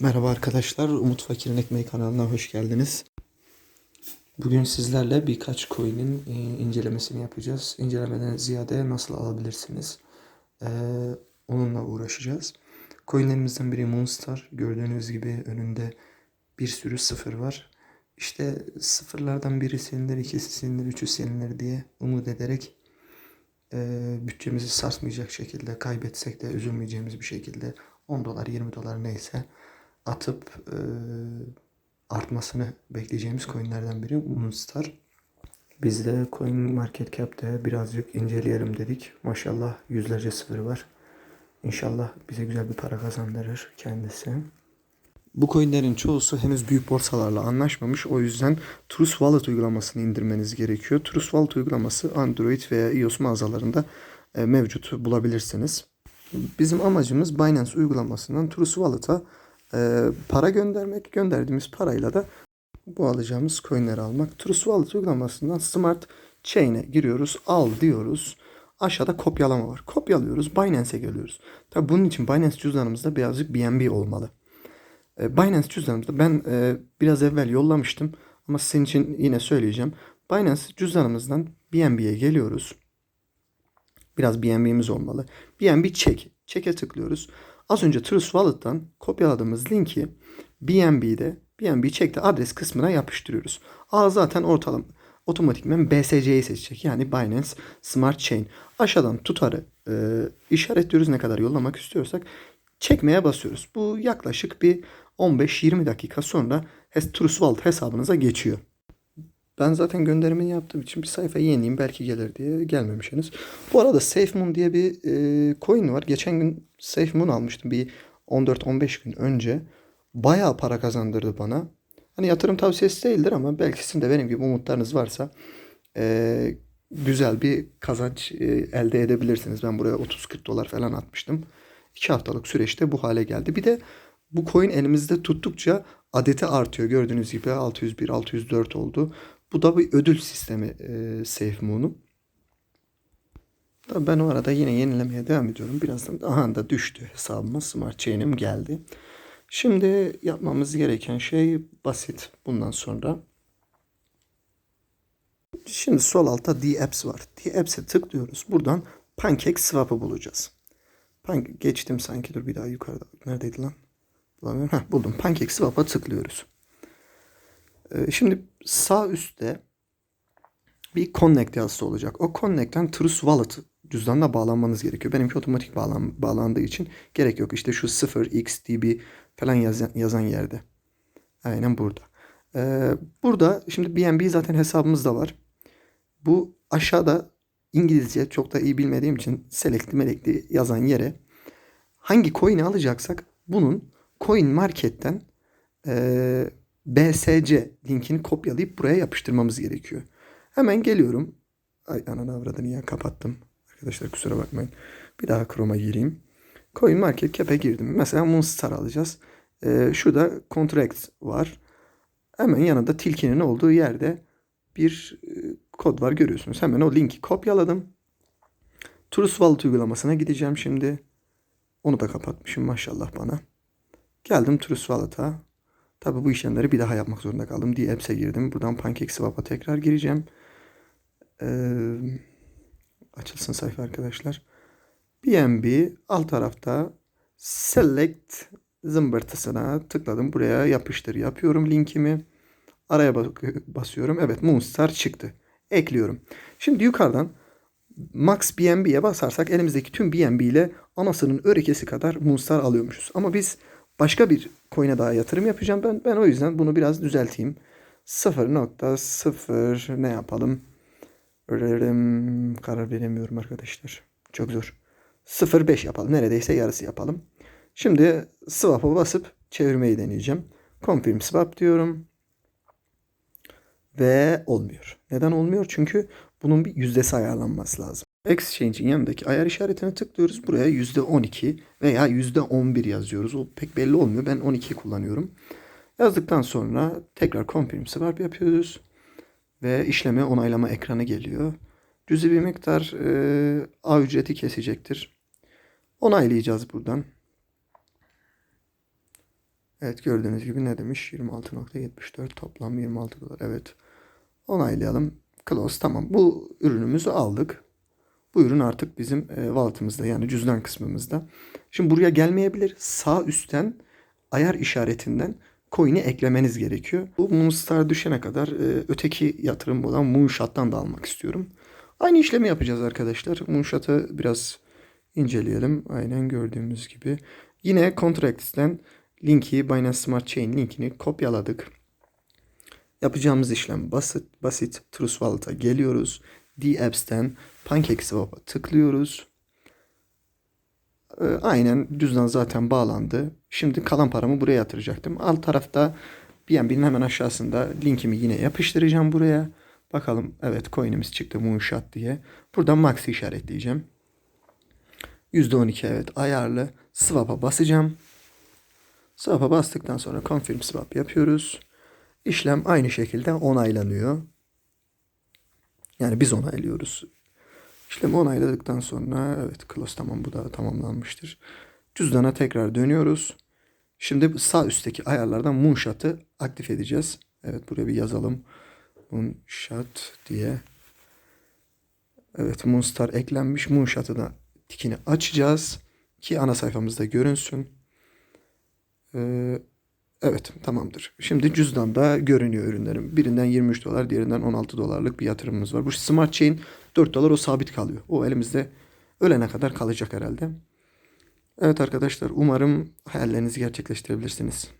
Merhaba arkadaşlar, Umut Fakir'in Ekmeği kanalına hoş geldiniz. Bugün sizlerle birkaç coin'in e, incelemesini yapacağız. İncelemeden ziyade nasıl alabilirsiniz? E, onunla uğraşacağız. Coin'lerimizden biri Moonstar. Gördüğünüz gibi önünde bir sürü sıfır var. İşte sıfırlardan biri silinir, ikisi silinir, üçü silinir diye umut ederek e, bütçemizi sarsmayacak şekilde kaybetsek de üzülmeyeceğimiz bir şekilde 10 dolar 20 dolar neyse atıp e, artmasını bekleyeceğimiz coinlerden biri Moonstar. Biz de Coin Market Cap'te birazcık inceleyelim dedik. Maşallah yüzlerce sıfır var. İnşallah bize güzel bir para kazandırır kendisi. Bu coinlerin çoğusu henüz büyük borsalarla anlaşmamış. O yüzden Trust Wallet uygulamasını indirmeniz gerekiyor. Trust Wallet uygulaması Android veya iOS mağazalarında mevcut bulabilirsiniz. Bizim amacımız Binance uygulamasından Wallet'a e, para göndermek. Gönderdiğimiz parayla da bu alacağımız coinleri almak. Wallet uygulamasından Smart Chain'e giriyoruz. Al diyoruz. Aşağıda kopyalama var. Kopyalıyoruz. Binance'e geliyoruz. Tabi bunun için Binance cüzdanımızda birazcık BNB olmalı. E, Binance cüzdanımızda ben e, biraz evvel yollamıştım ama sizin için yine söyleyeceğim. Binance cüzdanımızdan BNB'ye geliyoruz. Biraz BNB'miz olmalı. BNB çek. Çek'e tıklıyoruz. Az önce Trust Wallet'tan kopyaladığımız linki BNB'de BNB çekte adres kısmına yapıştırıyoruz. A zaten ortalama otomatikmen BSC'yi seçecek. Yani Binance Smart Chain. Aşağıdan tutarı e, işaretliyoruz ne kadar yollamak istiyorsak. Çekmeye basıyoruz. Bu yaklaşık bir 15-20 dakika sonra Trust Wallet hesabınıza geçiyor. Ben zaten gönderimini yaptığım için bir sayfa yenileyim belki gelir diye gelmemiş henüz. Bu arada SafeMoon diye bir e, coin var. Geçen gün SafeMoon almıştım bir 14-15 gün önce. Bayağı para kazandırdı bana. Hani yatırım tavsiyesi değildir ama belki sizin de benim gibi umutlarınız varsa e, güzel bir kazanç e, elde edebilirsiniz. Ben buraya 30-40 dolar falan atmıştım. 2 haftalık süreçte bu hale geldi. Bir de bu coin elimizde tuttukça adeti artıyor. Gördüğünüz gibi 601, 604 oldu. Bu da bir ödül sistemi e, SafeMoon'un. Tabii ben o arada yine yenilemeye devam ediyorum. Birazdan aha da düştü hesabıma. Smart Chain'im geldi. Şimdi yapmamız gereken şey basit bundan sonra. Şimdi sol altta D-Apps var. D-Apps'e tıklıyoruz. Buradan Pancake Swap'ı bulacağız. Pan geçtim sanki. Dur bir daha yukarıda. Neredeydi lan? Bulamıyorum. Heh, buldum. Pancake Swap'a tıklıyoruz. Ee, şimdi sağ üstte bir connect yazısı olacak. O connect'ten Trust Wallet cüzdanına bağlanmanız gerekiyor. Benimki otomatik bağlan, bağlandığı için gerek yok. İşte şu 0xDB falan yazan, yazan yerde. Aynen burada. Ee, burada şimdi BNB zaten hesabımızda var. Bu aşağıda İngilizce çok da iyi bilmediğim için selectli melekli yazan yere hangi coin'i alacaksak bunun coin marketten e, BSC linkini kopyalayıp buraya yapıştırmamız gerekiyor. Hemen geliyorum. Ay ananı avradını ya kapattım. Arkadaşlar kusura bakmayın. Bir daha Chrome'a gireyim. Coin Market Cap'e girdim. Mesela Moonstar alacağız. Ee, şurada Contract var. Hemen yanında tilkinin olduğu yerde bir e, kod var görüyorsunuz. Hemen o linki kopyaladım. Trust Wallet uygulamasına gideceğim şimdi. Onu da kapatmışım maşallah bana. Geldim Trust Wallet'a. Tabi bu işlemleri bir daha yapmak zorunda kaldım. D-Apps'e girdim. Buradan PancakeSwap'a tekrar gireceğim. Ee, açılsın sayfa arkadaşlar. BNB alt tarafta Select zımbırtısına tıkladım. Buraya yapıştır yapıyorum linkimi. Araya basıyorum. Evet Moonstar çıktı. Ekliyorum. Şimdi yukarıdan Max BNB'ye basarsak elimizdeki tüm BNB ile anasının örekesi kadar Moonstar alıyormuşuz. Ama biz başka bir coin'e daha yatırım yapacağım. Ben ben o yüzden bunu biraz düzelteyim. 0.0 ne yapalım? Karar veremiyorum arkadaşlar. Çok zor. 0.5 yapalım. Neredeyse yarısı yapalım. Şimdi swap'a basıp çevirmeyi deneyeceğim. Confirm swap diyorum. Ve olmuyor. Neden olmuyor? Çünkü bunun bir yüzdesi ayarlanması lazım. Exchange'in yanındaki ayar işaretine tıklıyoruz. Buraya %12 veya %11 yazıyoruz. O pek belli olmuyor. Ben 12 kullanıyorum. Yazdıktan sonra tekrar confirm swap yapıyoruz. Ve işleme onaylama ekranı geliyor. Cüzi bir miktar e, A ücreti kesecektir. Onaylayacağız buradan. Evet gördüğünüz gibi ne demiş? 26.74 toplam 26 dolar. Evet. Onaylayalım. Close tamam. Bu ürünümüzü aldık. Bu ürün artık bizim e, yani cüzdan kısmımızda. Şimdi buraya gelmeyebilir. Sağ üstten ayar işaretinden coin'i eklemeniz gerekiyor. Bu Moonstar düşene kadar e, öteki yatırım olan Moonshot'tan da almak istiyorum. Aynı işlemi yapacağız arkadaşlar. Moonshot'ı biraz inceleyelim. Aynen gördüğümüz gibi. Yine Contracts'ten linki Binance Smart Chain linkini kopyaladık. Yapacağımız işlem basit. Basit. Trust Wallet'a geliyoruz. D-Apps'ten PancakeSwap'a tıklıyoruz. Ee, Aynen cüzdan zaten bağlandı. Şimdi kalan paramı buraya yatıracaktım. Alt tarafta BNB'nin hemen aşağısında linkimi yine yapıştıracağım buraya. Bakalım evet coin'imiz çıktı Moonshot diye. Buradan Max'i işaretleyeceğim. %12 evet ayarlı. Swap'a basacağım. Swap'a bastıktan sonra confirm swap yapıyoruz. İşlem aynı şekilde onaylanıyor. Yani biz onaylıyoruz. İşlemi onayladıktan sonra evet close tamam bu da tamamlanmıştır. Cüzdana tekrar dönüyoruz. Şimdi sağ üstteki ayarlardan Moonshot'ı aktif edeceğiz. Evet buraya bir yazalım. Moonshot diye. Evet Moonstar eklenmiş. Moonshot'ı da tikini açacağız. Ki ana sayfamızda görünsün. Ee, evet tamamdır. Şimdi cüzdanda görünüyor ürünlerim. Birinden 23 dolar, diğerinden 16 dolarlık bir yatırımımız var. Bu Smart Chain 4 dolar o sabit kalıyor. O elimizde ölene kadar kalacak herhalde. Evet arkadaşlar umarım hayallerinizi gerçekleştirebilirsiniz.